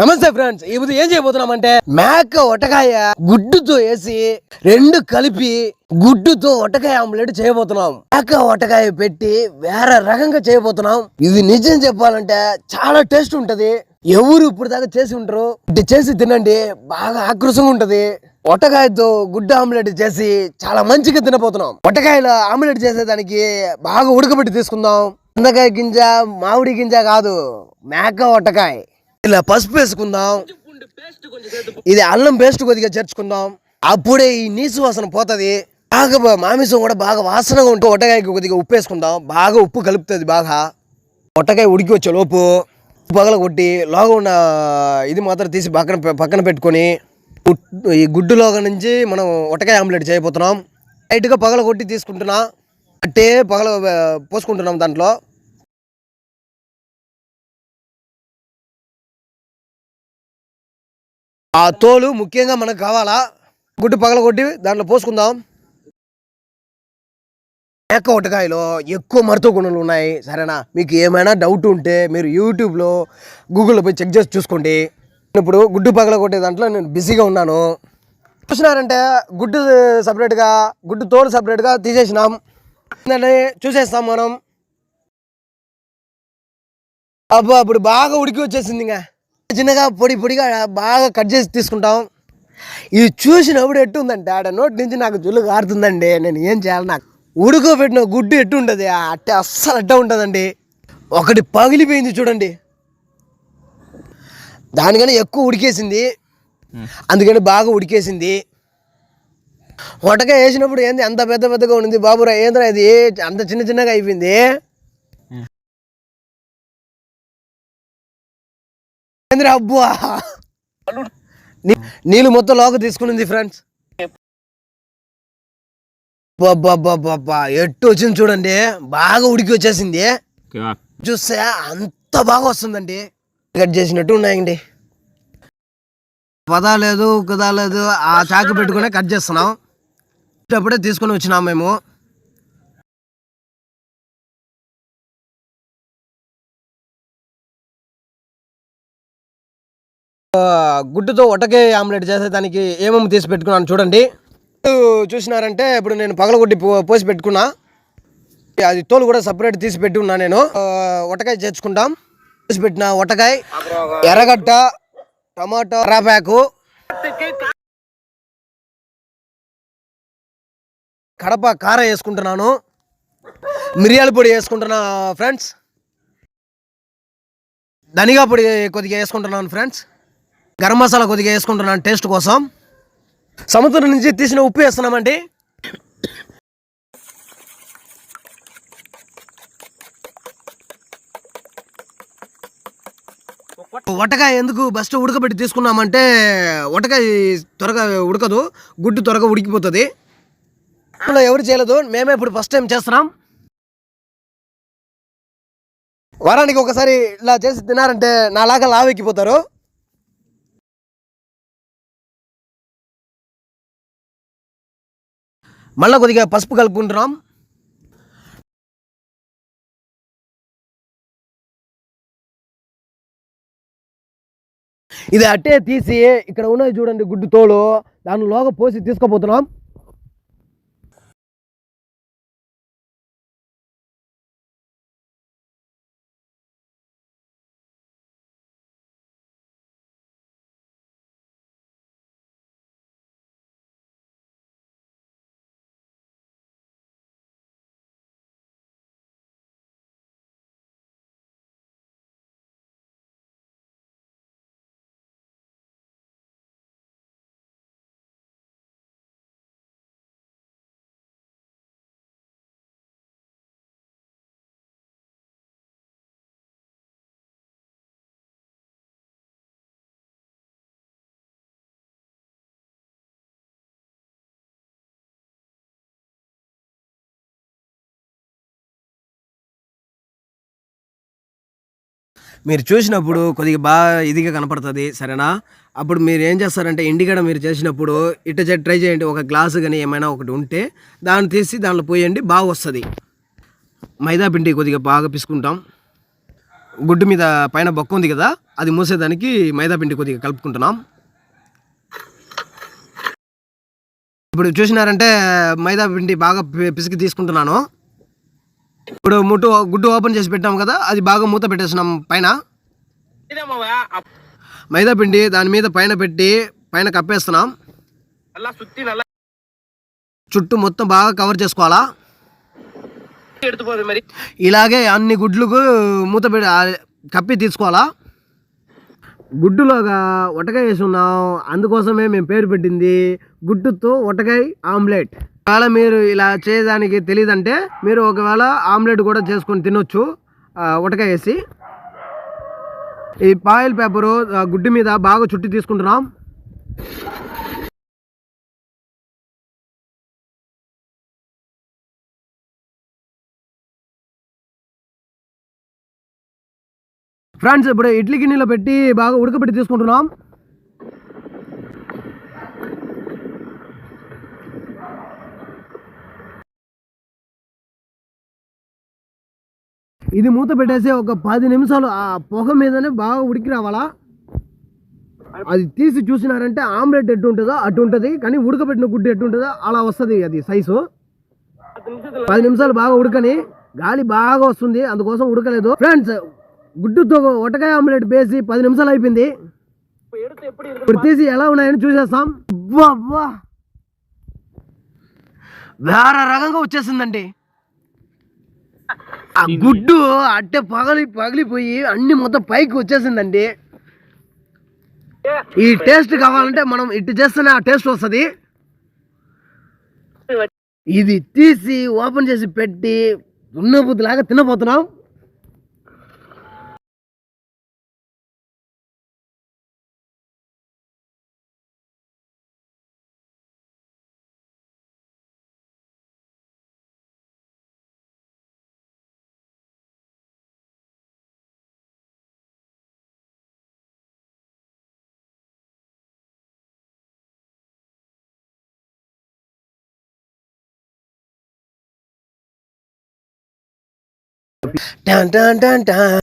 నమస్తే ఫ్రెండ్స్ ఈ ఉదయం ఏం చేయబోతున్నామంటే మేక ఒటకాయ గుడ్డుతో వేసి రెండు కలిపి గుడ్డుతో ఒటకాయ ఆమ్లెట్ చేయబోతున్నాం. మేక ఒటకాయ పెట్టి వేరే రకంగా చేయబోతున్నాం. ఇది నిజం చెప్పాలంటే చాలా టేస్ట్ ఉంటది. ఎవరు ఇప్పుడు దాకా చేసి ఉంటారు ఇది చేసి తినండి బాగా ఆకృషంగా ఉంటది. ఒటకాయతో గుడ్డ ఆమ్లెట్ చేసి చాలా మంచిగా తినబోతున్నాం. ఒటకాయలో ఆమ్లెట్ చేసేదానికి బాగా ఉడకబెట్టి తీసుకుందాం. అందకాయ గింజ మామిడి గింజ కాదు మేక ఒటకాయ. ఇలా పసుపు వేసుకుందాం. ఇది అల్లం పేస్ట్ కొద్దిగా చేర్చుకుందాం. అప్పుడే ఈ నీసు వాసన పోతుంది. బాగా మాంసం కూడా బాగా వాసనగా ఉంటే ఒట్టకాయకి కొద్దిగా ఉప్పు వేసుకుందాం. బాగా ఉప్పు కలుపుతుంది బాగా. ఒట్టకాయ ఉడికి వచ్చే లోపు పగల కొట్టి లోగా ఉన్న ఇది మాత్రం తీసి పక్కన పక్కన పెట్టుకొని ఈ ఈ గుడ్డులోగా నుంచి మనం ఒట్టకాయ ఆమ్లెట్ చేయబోతున్నాం. లైట్గా పగల కొట్టి తీసుకుంటున్నా. అట్టే పగల పోసుకుంటున్నాం దాంట్లో. ఆ తోలు ముఖ్యంగా మనకు కావాలా? గుడ్డు పగల కొట్టి దాంట్లో పోసుకుందాం. మేక ఉటకాయలో ఎక్కువ మరుతో గుణాలు ఉన్నాయి. సరేనా? మీకు ఏమైనా డౌట్ ఉంటే మీరు యూట్యూబ్లో గూగుల్లో పోయి చెక్ చేసి చూసుకోండి. ఇప్పుడు గుడ్డు పగల కొట్టే దాంట్లో నేను బిజీగా ఉన్నాను. చూసినారంటే గుడ్డు సపరేట్గా గుడ్డు తోలు సపరేట్గా తీసేసినాం. చూసేస్తాం మనం. అబ్బా ఇప్పుడు బాగా ఉడికి వచ్చేసింది ఇంకా చిన్నగా పొడి పొడిగా బాగా కట్ చేసి తీసుకుంటాం. ఇది చూసినప్పుడు ఎట్టుందంటే ఆడ నోటి నుంచి నాకు జుల్లు కారుతుందండి. నేను ఏం చేయాలి? నాకు ఉడుకోబెట్టిన గుడ్డు ఎట్టు ఉంటుంది అట్టే అస్సలు అట్ట ఉంటుందండి. ఒకటి పగిలిపోయింది చూడండి. దానికన్నా ఎక్కువ ఉడికేసింది. అందుకని బాగా ఉడికేసింది. వంటకాయ వేసినప్పుడు ఏంది? అంత పెద్ద పెద్దగా ఉంది బాబురా ఏంద్రా ఇది? అంత చిన్న చిన్నగా అయిపోయింది. ఏంద్రా అబ్బా నీ- నీళ్ళు మొత్తం లోక తీసుకునింది ఫ్రెండ్స్ బాబా ఎట్టు వచ్చింది చూడండి. బాగా ఉడికి వచ్చేసింది. చూస్తే అంత బాగా వస్తుందండి. కట్ చేసినట్టు ఉన్నాయండి. పదా లేదు కుదా లేదు ఆ చాకు పెట్టుకునే కట్ చేస్తున్నాం. అప్పుడే తీసుకొని వచ్చినాం మేము. గుడ్డుతో ఒటకే ఆమ్లెట్ చేసేదానికి ఏమేమి తీసి పెట్టుకున్నాను చూడండి. చూసినారంటే ఇప్పుడు నేను పగలగొట్టి పో- పోసి పెట్టుకున్నా. అది తోలు కూడా సపరేట్ తీసి పెట్టి ఉన్నా నేను. ఆ, ఒటకాయ చేర్చుకుంటాం. తీసి పెట్టిన ఒటకాయ ఎర్రగడ్డ టమాటో రాపాకు కడప కారం వేసుకుంటున్నాను. మిరియాల పొడి వేసుకుంటున్నా ఫ్రెండ్స్. ధనిగా పొడి కొద్దిగా వేసుకుంటున్నాను ఫ్రెండ్స్. గరం మసాలా కొద్దిగా వేసుకుంటున్నాను టేస్ట్ కోసం. సముద్రం నుంచి తీసిన ఉప్పు వేస్తున్నామండి. వటకాయ ఎందుకు ఫస్ట్ ఉడకబెట్టి తీసుకున్నామంటే వటకాయ త్వరగా ఉడకదు గుడ్డు త్వరగా ఉడికిపోతుంది. ఇంట్లో ఎవరు చేయలేదు మేమే ఇప్పుడు ఫస్ట్ టైం చేస్తున్నాం. వారానికి ఒకసారి ఇలా చేసి తినారంటే నాలాగా లావెక్కిపోతారు మళ్ళీ కొద్దిగా పసుపు కలుపుకుంటున్నాం. ఇది అట్టే తీసి ఇక్కడ ఉన్నది చూడండి గుడ్డు తోలు. దానిలోగా పోసి తీసుకుపోతున్నాం. మీరు చూసినప్పుడు కొద్దిగా బాగా ఇదిగా కనపడుతుంది సరేనా? అప్పుడు మీరు ఏం చేస్తారంటే ఇండిగడ మీరు చేసినప్పుడు ఇట్ట ట్రై చేయండి ఒక గ్లాసు కానీ ఏమైనా ఒకటి ఉంటే దాన్ని తీసి దాంట్లో పోయండి బాగా వస్తుంది. మైదా పిండి కొద్దిగా బాగా పిసుకుంటాం. గుడ్డు మీద పైన బొక్క ఉంది కదా అది మూసేదానికి మైదా పిండి కొద్దిగా కలుపుకుంటున్నాం. ఇప్పుడు చూసినారంటే మైదా పిండి బాగా పిసికి తీసుకుంటున్నాను. ఇప్పుడు ముట్టు గుడ్డు ఓపెన్ చేసి పెట్టాం కదా అది బాగా మూత పెట్టేస్తున్నాం పైన. మైదా పిండి దాని మీద పైన పెట్టి పైన కప్పేస్తున్నాం. చుట్టూ మొత్తం బాగా కవర్ చేసుకోవాలా? ఇలాగే అన్ని గుడ్లకు మూత పెట్టి కప్పి తీసుకోవాలా? గుడ్డులోగా వటకాయ వేసి ఉన్నాం. అందుకోసమే మేము పేరు పెట్టింది గుడ్డుతో వటకాయ ఆమ్లెట్. ఒకవేళ మీరు ఇలా చేయడానికి తెలియదంటే మీరు ఒకవేళ ఆమ్లెట్ కూడా చేసుకొని తినొచ్చు. వటకాయ వేసి. ఈ పాయిల్ పేపరు గుడ్డు మీద బాగా చుట్టి తీసుకుంటున్నాం. ఫ్రెండ్స్ ఇప్పుడు ఇడ్లీ గిన్నెలో పెట్టి బాగా ఉడకబెట్టి తీసుకుంటున్నాం. ఇది మూత పెట్టేసి ఒక పది నిమిషాలు ఆ పొగ మీదనే బాగా ఉడికి రావాలా? అది తీసి చూసినారంటే ఆమ్లెట్ ఎట్టు ఉంటుందో అటు ఉంటుంది కానీ ఉడకబెట్టిన గుడ్డు ఎట్టు ఉంటుందో అలా వస్తుంది అది సైజు. పది నిమిషాలు బాగా ఉడకని గాలి బాగా వస్తుంది అందుకోసం ఉడకలేదు. ఫ్రెండ్స్ గుడ్డుతో ఒటకాయ ఆమ్లెట్ వేసి పది నిమిషాలు అయిపోయింది. ఇప్పుడు తీసి ఎలా ఉన్నాయని చూసేస్తాం. అబ్బా వేరే రకంగా వచ్చేసిందండి. ఆ గుడ్డు అట్టే పగలి పగిలిపోయి అన్ని మొత్తం పైకి వచ్చేసిందండి. ఈ టేస్ట్ కావాలంటే మనం ఇటు చేస్తేనే ఆ టేస్ట్ వస్తుంది. ఇది తీసి ఓపెన్ చేసి పెట్టి ఉన్నబుద్ధిలాగా తినబోతున్నాం.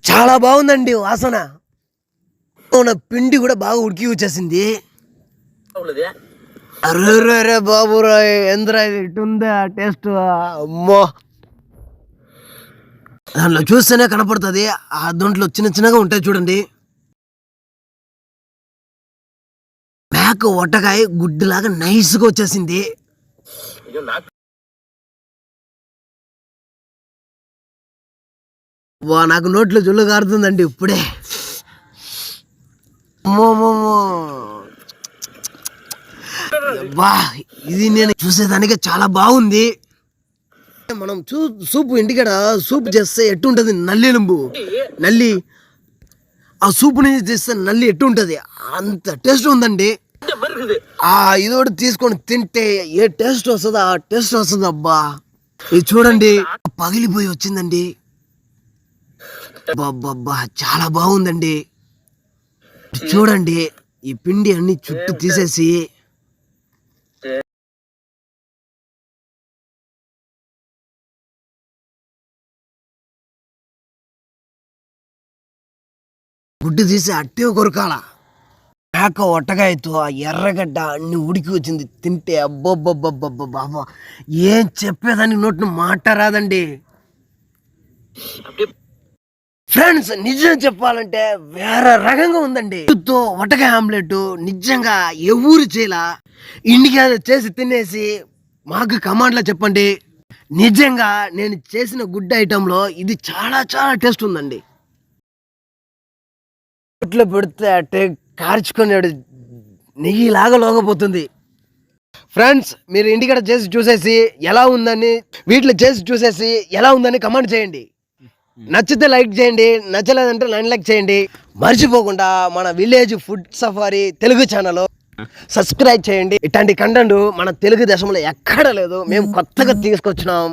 చాలా బాగుందండి వాసన. పిండి కూడా బాగా ఉడికి వచ్చేసింది. అరే అరే బాబు రాయ్ ఎందరా ఇటుందా టేస్ట్? అమ్మో. దాంట్లో చూస్తేనే కనపడుతుంది. ఆ దొంట్లో చిన్న చిన్నగా ఉంటాయి చూడండి. మేక వట్టకాయ గుడ్డులాగా నైస్గా వచ్చేసింది. వా నాకు నోట్లో జుల్లు కారుతుందండి ఇప్పుడే. బా ఇది నేను చూసేదానికి చాలా బాగుంది. మనం చూ సూపు ఇంటికాడ సూప్ చేస్తే ఎట్టుంటుంది? ఉంటుంది నల్లి ఆ సూపు నుంచి చేస్తే నల్లి ఎట్టుంటుంది? అంత టేస్ట్ ఉందండి. ఆ ఇది ఒకటి తీసుకొని తింటే ఏ టేస్ట్ వస్తుందో? ఆ టేస్ట్ వస్తుంది అబ్బా. ఇది చూడండి పగిలిపోయి వచ్చిందండి. బాబ్బా చాలా బాగుందండి. చూడండి ఈ పిండి అన్ని చుట్టూ తీసేసి. గుడ్డు తీసి అట్టే కొరకాల. మేక ఒట్టగాయతో ఆ ఎర్రగడ్డ అన్ని ఉడికి వచ్చింది. తింటే అబ్బబ్బబ్బబ్బబ్బా ఏం చెప్పేదానికి నోటిని మాట రాదండి. ఫ్రెండ్స్ నిజం చెప్పాలంటే వేరే రకంగా ఉందండి. తో వటకాయ ఆమ్లెట్ నిజంగా ఎవరు చేయలా ఇండికా చేసి తినేసి మాకు కమాండ్లో చెప్పండి. నిజంగా నేను చేసిన గుడ్ ఐటెంలో ఇది చాలా చాలా టేస్ట్ ఉందండి. ఇట్లా పెడితే అట్టే కార్చుకునేడు నెయ్యిలాగా లోగపోతుంది. ఫ్రెండ్స్ మీరు ఇంటికాడ చేసి చూసేసి ఎలా ఉందని వీటిలో చేసి చూసేసి ఎలా ఉందని కమాండ్ చేయండి. నచ్చితే లైక్ చేయండి నచ్చలేదంటే నైన్ లైక్ చేయండి. మర్చిపోకుండా మన village food safari Telugu channel subscribe చేయండి. ఇట్లాంటి కంటెంట్ మన తెలుగు దేశంలో ఎక్కడ లేదు. మేము కొత్తగా తీసుకొచ్చినాం.